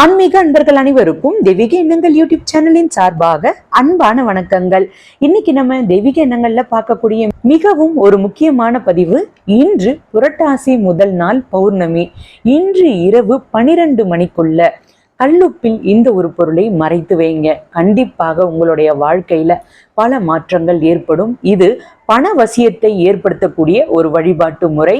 ஆன்மீக அன்பர்கள் அனைவருக்கும் தெய்வீக எண்ணங்கள் யூடியூப் சேனலின் சார்பாக அன்பான வணக்கங்கள். இன்னைக்கு நம்ம தெய்வீக எண்ணங்கள்ல பார்க்கக்கூடிய மிகவும் ஒரு முக்கியமான பதிவு இன்று புரட்டாசி முதல் நாள் பௌர்ணமி. இன்று இரவு பனிரெண்டு மணிக்குள்ள கல்லுப்பில் இந்த ஒரு பொருளை மறைத்து வைங்க. கண்டிப்பாக உங்களுடைய வாழ்க்கையில பல மாற்றங்கள் ஏற்படும். இது பண வசியத்தை ஏற்படுத்தக்கூடிய ஒரு வழிபாட்டு முறை.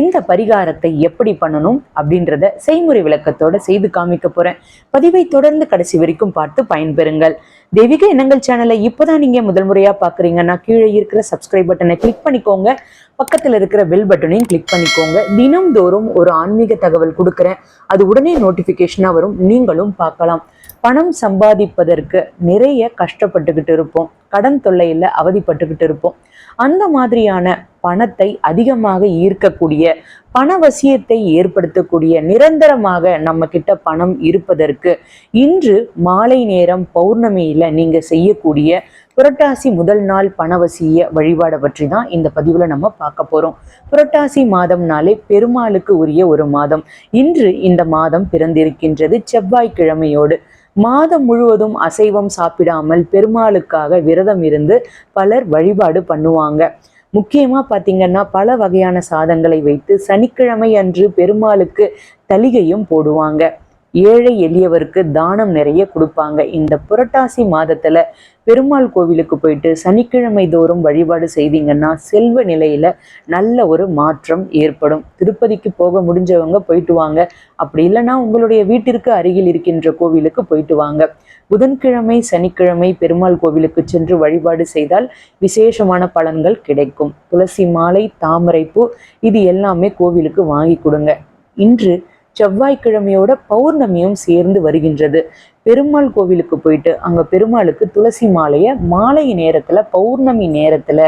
இந்த பரிகாரத்தை எப்படி பண்ணணும் அப்படின்றத செய்முறை விளக்கத்தோட செய்து காமிக்க போறேன். பதிவை தொடர்ந்து கடைசி வரைக்கும் பார்த்து பயன்பெறுங்கள். தெய்வீக எண்ணங்கள் சேனலை இப்போதான் நீங்க முதல் முறையா பாக்குறீங்கன்னா கீழே இருக்கிற சப்ஸ்கிரைப் பட்டனை கிளிக் பண்ணிக்கோங்க. பக்கத்தில் இருக்கிற பெல் பட்டனையும் கிளிக் பண்ணிக்கோங்க. தினம்தோறும் ஒரு ஆன்மீக தகவல் கொடுக்குறேன். அது உடனே நோட்டிபிகேஷனா வரும். நீங்களும் பார்க்கலாம். பணம் சம்பாதிப்பதற்கு நிறைய கஷ்டப்பட்டுக்கிட்டு இருப்போம். கடன் தொல்லையில் அவதிப்பட்டுக்கிட்டு இருப்போம். அந்த மாதிரியான பணத்தை அதிகமாக ஈர்க்கக்கூடிய பணவசியத்தை ஏற்படுத்தக்கூடிய நிரந்தரமாக நம்ம கிட்ட பணம் இருப்பதற்கு இன்று மாலை நேரம் பௌர்ணமியில் நீங்கள் செய்யக்கூடிய புரட்டாசி முதல் நாள் பணவசிய வழிபாடை பற்றி தான் இந்த பதிவில் நம்ம பார்க்க போகிறோம் புரட்டாசி மாதம்னாலே பெருமாளுக்கு உரிய ஒரு மாதம். இன்று இந்த மாதம் பிறந்திருக்கின்றது செவ்வாய்க்கிழமையோடு. மாதம் முழுவதும் அசைவம் சாப்பிடாமல் பெருமாளுக்காக விரதம் இருந்து பலர் வழிபாடு பண்ணுவாங்க. முக்கியமாக பார்த்தீங்கன்னா பல வகையான சாதங்களை வைத்து சனிக்கிழமை அன்று பெருமாளுக்கு தலிகையும் போடுவாங்க. ஏழை எளியவருக்கு தானம் நிறைய கொடுப்பாங்க. இந்த புரட்டாசி மாதத்துல பெருமாள் கோவிலுக்கு போயிட்டு சனிக்கிழமை தோறும் வழிபாடு செய்தீங்கன்னா செல்வ நிலையில நல்ல ஒரு மாற்றம் ஏற்படும். திருப்பதிக்கு போக முடிஞ்சவங்க போயிட்டு வாங்க. அப்படி இல்லைன்னா உங்களுடைய வீட்டிற்கு அருகில் இருக்கின்ற கோவிலுக்கு போயிட்டு வாங்க. புதன்கிழமை சனிக்கிழமை பெருமாள் கோவிலுக்கு சென்று வழிபாடு செய்தால் விசேஷமான பலன்கள் கிடைக்கும். துளசி மாலை தாமரைப்பூ இது எல்லாமே கோவிலுக்கு வாங்கி கொடுங்க. இன்று செவ்வாய்க்கிழமையோட பௌர்ணமியும் சேர்ந்து வருகின்றது. பெருமாள் கோவிலுக்கு போயிட்டு அங்க பெருமாளுக்கு துளசி மாலையை மாலை நேரத்துல பௌர்ணமி நேரத்துல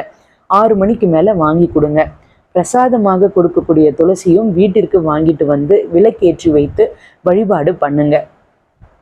ஆறு மணிக்கு மேல வாங்கி கொடுங்க. பிரசாதமாக கொடுக்கக்கூடிய துளசியும் வீட்டிற்கு வாங்கிட்டு வந்து விளக்கேற்றி வைத்து வழிபாடு பண்ணுங்க.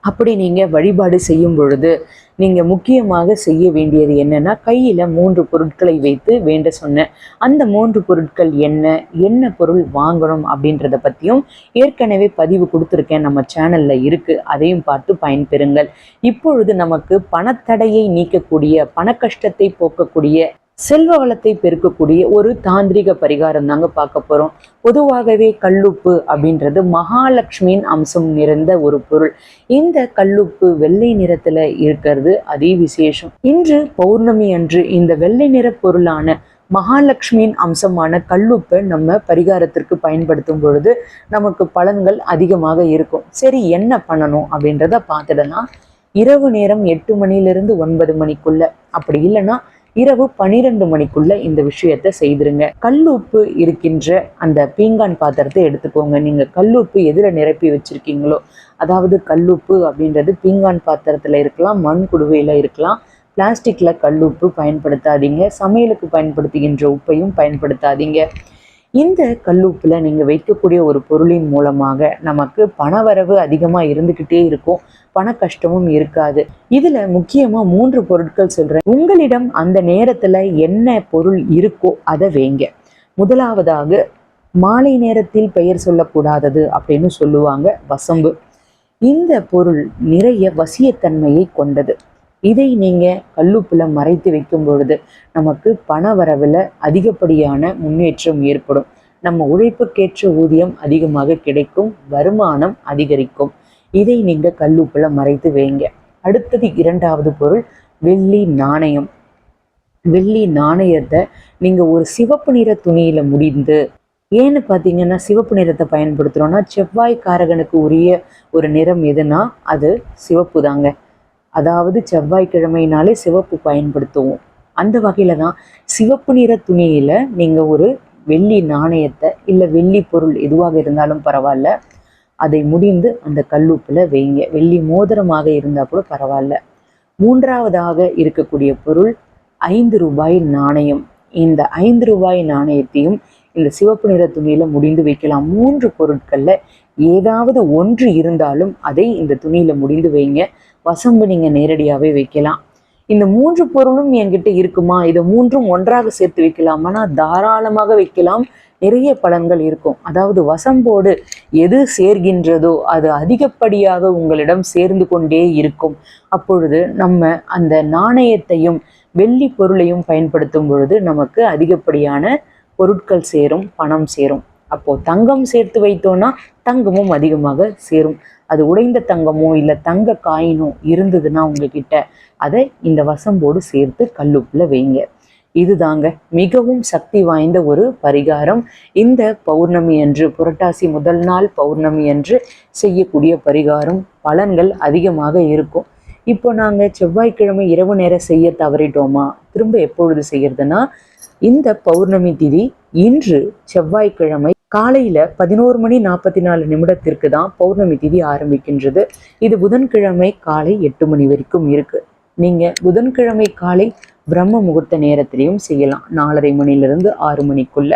அப்படி நீங்கள் வழிபாடு செய்யும் பொழுது நீங்கள் முக்கியமாக செய்ய வேண்டியது என்னன்னா கையில் மூன்று பொருட்களை வைத்து வேண்ட சொன்னேன் அந்த மூன்று பொருட்கள் என்ன என்ன பொருள் வாங்கணும் அப்படின்றத பற்றியும் ஏற்கனவே பதிவு கொடுத்துருக்கேன். நம்ம சேனலில் இருக்குது அதையும் பார்த்து பயன்பெறுங்கள். இப்பொழுது நமக்கு பணத்தடையை நீக்கக்கூடிய பண கஷ்டத்தை போக்கக்கூடிய செல்வ வளத்தை பெருக்கக்கூடிய ஒரு தாந்திரிக பரிகாரம் தாங்க பார்க்க போறோம். பொதுவாகவே கல்லுப்பு அப்படின்றது மகாலட்சுமியின் அம்சம் நிறைந்த ஒரு பொருள். இந்த கல்லுப்பு வெள்ளை நிறத்துல இருக்கிறது அதே விசேஷம். இன்று பௌர்ணமி அன்று இந்த வெள்ளை நிற பொருளான மகாலட்சுமியின் அம்சமான கல்லுப்பை நம்ம பரிகாரத்திற்கு பயன்படுத்தும் பொழுது நமக்கு பலன்கள் அதிகமாக இருக்கும். சரி என்ன பண்ணணும் அப்படின்றத பார்த்துடலாம். இரவு நேரம் எட்டு மணிலிருந்து ஒன்பது மணிக்குள்ள. அப்படி இல்லைன்னா இரவு பனிரெண்டு மணிக்குள்ள இந்த விஷயத்த செய்திருங்க. கல்லுப்பு இருக்கின்ற அந்த பீங்கான் பாத்திரத்தை எடுத்துக்கோங்க. நீங்க கல்லுப்பு எதுல நிரப்பி வச்சிருக்கீங்களோ அதாவது கல்லுப்பு அப்படின்றது பீங்கான் பாத்திரத்துல இருக்கலாம் மண் குடுவையில இருக்கலாம். பிளாஸ்டிக்ல கல்லுப்பு பயன்படுத்தாதீங்க. சமையலுக்கு பயன்படுத்துகின்ற உப்பையும் பயன்படுத்தாதீங்க. இந்த கல்லூப்பில் நீங்க வைக்கக்கூடிய ஒரு பொருளின் மூலமாக நமக்கு பணவரவு அதிகமா இருந்துகிட்டே இருக்கும். பண கஷ்டமும் இருக்காது. இதுல முக்கியமா மூன்று பொருட்கள் சொல்கிறேன் உங்களிடம் அந்த நேரத்துல என்ன பொருள் இருக்கோ அதை வைங்க. முதலாவதாக மாலை நேரத்தில் பெயர் சொல்லக்கூடாதது அப்படின்னு சொல்லுவாங்க வசம்பு. இந்த பொருள் நிறைய வசியத்தன்மையை கொண்டது. இதை நீங்க கல்லுப்பில் மறைத்து வைக்கும் பொழுது நமக்கு பண வரவில் அதிகப்படியான முன்னேற்றம் ஏற்படும். நம்ம உழைப்புக்கேற்ற ஊதியம் அதிகமாக கிடைக்கும் வருமானம் அதிகரிக்கும். இதை நீங்க கல்லுப்பில் மறைத்து வைங்க. அடுத்தது இரண்டாவது பொருள் வெள்ளி நாணயம். வெள்ளி நாணயத்தை நீங்க ஒரு சிவப்பு நிற துணியில முடிந்து ஏன்னு பார்த்தீங்கன்னா சிவப்பு நிறத்தை பயன்படுத்துகிறோன்னா செவ்வாய்க்காரகனுக்கு உரிய ஒரு நிறம் எதுனா அது சிவப்பு தாங்க. அதாவது செவ்வாய்க்கிழமைனாலே சிவப்பு பயன்படுத்துவோம். அந்த வகையில தான் சிவப்பு நிற துணியில நீங்கள் ஒரு வெள்ளி நாணயத்தை இல்லை வெள்ளி பொருள் எதுவாக இருந்தாலும் பரவாயில்ல. அதை முடிந்து அந்த கல்லுப்புல வைங்க. வெள்ளி மோதிரமாக இருந்தால் கூட பரவாயில்ல. மூன்றாவதாக இருக்கக்கூடிய பொருள் ஐந்து ரூபாய் நாணயம். இந்த ஐந்து ரூபாய் நாணயத்தையும் இந்த சிவப்பு நிற துணியில் முடிந்து வைக்கலாம். மூன்று பொருட்களில் ஏதாவது ஒன்று இருந்தாலும் அதை இந்த துணியில் முடிந்து வைங்க. வசம்பு நீங்க நேரடியாவே வைக்கலாம். இந்த மூன்று பொருளும் என்கிட்ட இருக்குமா? இதை மூன்றும் ஒன்றாக சேர்த்து வைக்கலாமானா தாராளமாக வைக்கலாம். நிறைய பலன்கள் இருக்கும். அதாவது வசம்போடு எது சேர்கின்றதோ அது அதிகப்படியாக உங்களிடம் சேர்ந்து கொண்டே இருக்கும். அப்பொழுது நம்ம அந்த நாணயத்தையும் வெள்ளி பொருளையும் பயன்படுத்தும் பொழுது நமக்கு அதிகப்படியான பொருட்கள் சேரும் பணம் சேரும். அப்போ தங்கம் சேர்த்து வைத்தோம்னா தங்கமும் அதிகமாக சேரும். அது உடைந்த தங்கமோ இல்லை தங்க காயினோ இருந்ததுன்னா உங்ககிட்ட அதை இந்த வசம்போடு சேர்த்து கல்லுப்புல வைங்க. இதுதாங்க மிகவும் சக்தி வாய்ந்த ஒரு பரிகாரம். இந்த பௌர்ணமி அன்று புரட்டாசி முதல் நாள் பௌர்ணமி அன்று செய்யக்கூடிய பரிகாரம். பலன்கள் அதிகமாக இருக்கும். இப்போ நாங்கள் செவ்வாய்க்கிழமை இரவு நேரம் செய்ய தவறிட்டோமா? திரும்ப எப்பொழுது செய்யறதுன்னா இந்த பௌர்ணமி திதி இன்று செவ்வாய்க்கிழமை காலையில் பதினோரு மணி நாற்பத்தி நாலு நிமிடத்திற்கு தான் பௌர்ணமி திதி ஆரம்பிக்கின்றது. இது புதன்கிழமை காலை எட்டு மணி வரைக்கும் இருக்குது நீங்கள் புதன்கிழமை காலை பிரம்ம முகூர்த்த நேரத்திலையும் செய்யலாம். நாலரை மணிலிருந்து ஆறு மணிக்குள்ள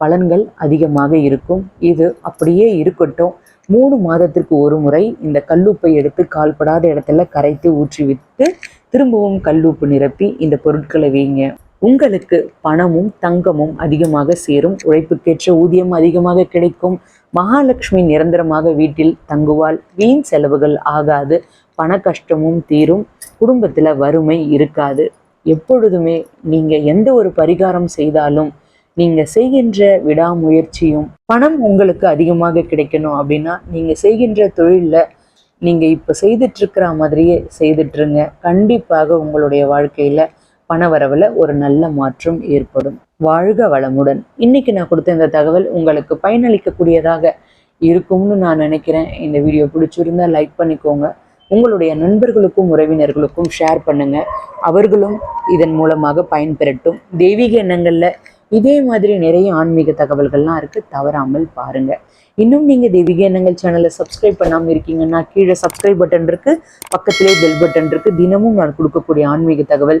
பலன்கள் அதிகமாக இருக்கும். இது அப்படியே இருக்கட்டும். மூணு மாதத்திற்கு ஒரு முறை இந்த கல்லுப்பை எடுத்து கால்படாத இடத்துல கரைத்து ஊற்றி விட்டு திரும்பவும் கல்லுப்பு நிரப்பி இந்த பொருட்களை வைங்க. உங்களுக்கு பணமும் தங்கமும் அதிகமாக சேரும். உழைப்புக்கேற்ற ஊதியம் அதிகமாக கிடைக்கும். மகாலட்சுமி நிரந்தரமாக வீட்டில் தங்குவாள். வீண் செலவுகள் ஆகாது. பண கஷ்டமும் தீரும். குடும்பத்தில் வறுமை இருக்காது. எப்பொழுதுமே நீங்கள் எந்த ஒரு பரிகாரம் செய்தாலும் நீங்கள் செய்கின்ற விடாமுயற்சியும் பணம் உங்களுக்கு அதிகமாக கிடைக்கணும் அப்படின்னா நீங்கள் செய்கின்ற தொழிலில் நீங்கள் இப்போ செய்துட்டுருக்கிற மாதிரியே செய்துட்டுருங்க கண்டிப்பாக உங்களுடைய வாழ்க்கையில் பணவரவில் ஒரு நல்ல மாற்றம் ஏற்படும். வாழ்க வளமுடன். இன்னைக்கு நான் கொடுத்த இந்த தகவல் உங்களுக்கு பயனளிக்கக்கூடியதாக இருக்கும்னு நான் நினைக்கிறேன். இந்த வீடியோ பிடிச்சிருந்தா லைக் பண்ணிக்கோங்க. உங்களுடைய நண்பர்களுக்கும் உறவினர்களுக்கும் ஷேர் பண்ணுங்க. அவர்களும் இதன் மூலமாக பயன்பெறட்டும். தெய்வீக எண்ணங்களில் இதே மாதிரி நிறைய ஆன்மீக தகவல்கள்லாம் இருக்கு. தவறாமல் பாருங்க. இன்னும் நீங்க தெய்வீக எண்ணங்கள் சேனலை சப்ஸ்கிரைப் பண்ணாம இருக்கீங்கன்னா கீழே சப்ஸ்கிரைப் பட்டன் இருக்கு. பக்கத்திலே பெல் பட்டன் இருக்கு. தினமும் நான் கொடுக்கக்கூடிய ஆன்மீக தகவல்